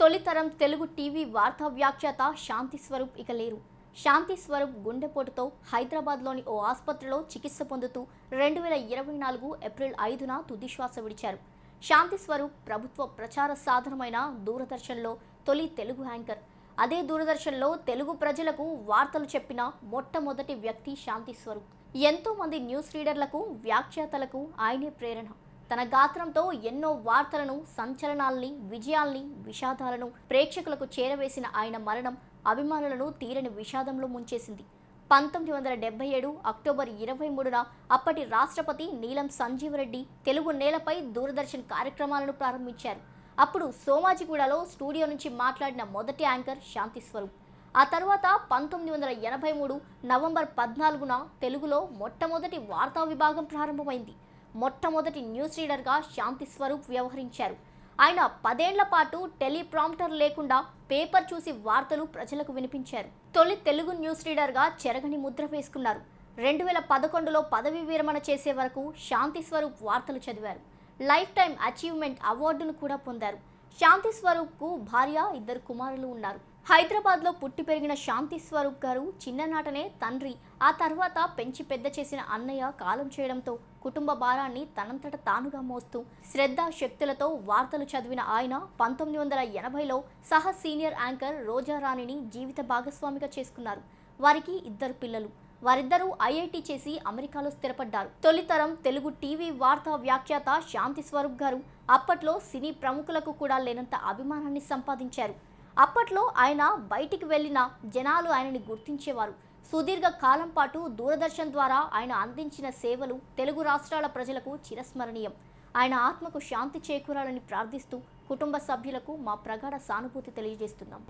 తొలితరం Telugu TV వార్తా వ్యాఖ్యాత శాంతి స్వరూప్ ఇక లేరు. శాంతి స్వరూప్ గుండెపోటుతో హైదరాబాద్లోని ఓ ఆసుపత్రిలో చికిత్స పొందుతూ రెండు వేల ఇరవై నాలుగు ఏప్రిల్ ఐదున తుదిశ్వాస విడిచారు. శాంతి స్వరూప్ ప్రభుత్వ ప్రచార సాధనమైన దూరదర్శన్లో తొలి తెలుగు యాంకర్. అదే దూరదర్శన్లో తెలుగు ప్రజలకు వార్తలు చెప్పిన మొట్టమొదటి వ్యక్తి శాంతి స్వరూప్. ఎంతో మంది న్యూస్ రీడర్లకు వ్యాఖ్యాతలకు ఆయనే ప్రేరణ. తన గాత్రంతో ఎన్నో వార్తలను సంచలనాల్ని విజయాల్ని విషాదాలను ప్రేక్షకులకు చేరవేసిన ఆయన మరణం అభిమానులను తీరని విషాదంలో ముంచేసింది. పంతొమ్మిది వందల డెబ్బై ఏడు అక్టోబర్ ఇరవై మూడున అప్పటి రాష్ట్రపతి నీలం సంజీవరెడ్డి తెలుగు నేలపై దూరదర్శన్ కార్యక్రమాలను ప్రారంభించారు. అప్పుడు సోమాజిగూడలో స్టూడియో నుంచి మాట్లాడిన మొదటి యాంకర్ శాంతి స్వరూప్. ఆ తర్వాత పంతొమ్మిది వందల ఎనభై మూడు నవంబర్ పద్నాలుగున తెలుగులో మొట్టమొదటి వార్తా విభాగం ప్రారంభమైంది. మొట్టమొదటి న్యూస్ రీడర్గా శాంతి స్వరూప్ వ్యవహరించారు. ఆయన పదేళ్ళ పాటు టెలిప్రాంప్టర్ లేకుండా పేపర్ చూసి వార్తలు ప్రజలకు వినిపించారు. తొలి తెలుగు న్యూస్ రీడర్గా చెరగని ముద్ర వేసుకున్నారు. రెండు వేల పదకొండులో పదవీ విరమణ చేసే వరకు శాంతి స్వరూప్ వార్తలు చదివారు. లైఫ్ టైం అచీవ్మెంట్ అవార్డును కూడా పొందారు. శాంతి స్వరూప్కు భార్య ఇద్దరు కుమారులు ఉన్నారు. హైదరాబాద్లో పుట్టి పెరిగిన శాంతి స్వరూప్ గారు చిన్ననాటనే తండ్రి. ఆ తర్వాత పెంచి పెద్ద చేసిన అన్నయ్య కాలం చేయడంతో కుటుంబ భారాన్ని తనంతట తానుగా మోస్తూ శ్రద్ధ శక్తులతో వార్తలు చదివిన ఆయన పంతొమ్మిది వందల ఎనభైలో సహ సీనియర్ యాంకర్ రోజారాణిని జీవిత భాగస్వామిగా చేసుకున్నారు. వారికి ఇద్దరు పిల్లలు. వారిద్దరూ ఐఐటి చేసి అమెరికాలో స్థిరపడ్డారు. తొలితరం తెలుగు టీవీ వార్తా వ్యాఖ్యాత శాంతి స్వరూప్ గారు అప్పట్లో సినీ ప్రముఖులకు కూడా లేనంత అభిమానాన్ని సంపాదించారు. అప్పట్లో ఆయన బయటికి వెళ్ళిన జనాలు ఆయనని గుర్తించేవారు. సుదీర్ఘ కాలం పాటు దూరదర్శన్ ద్వారా ఆయన అందించిన సేవలు తెలుగు రాష్ట్రాల ప్రజలకు చిరస్మరణీయం. ఆయన ఆత్మకు శాంతి చేకూరాలని ప్రార్థిస్తూ కుటుంబ సభ్యులకు మా ప్రగాఢ సానుభూతి తెలియజేస్తున్నాం.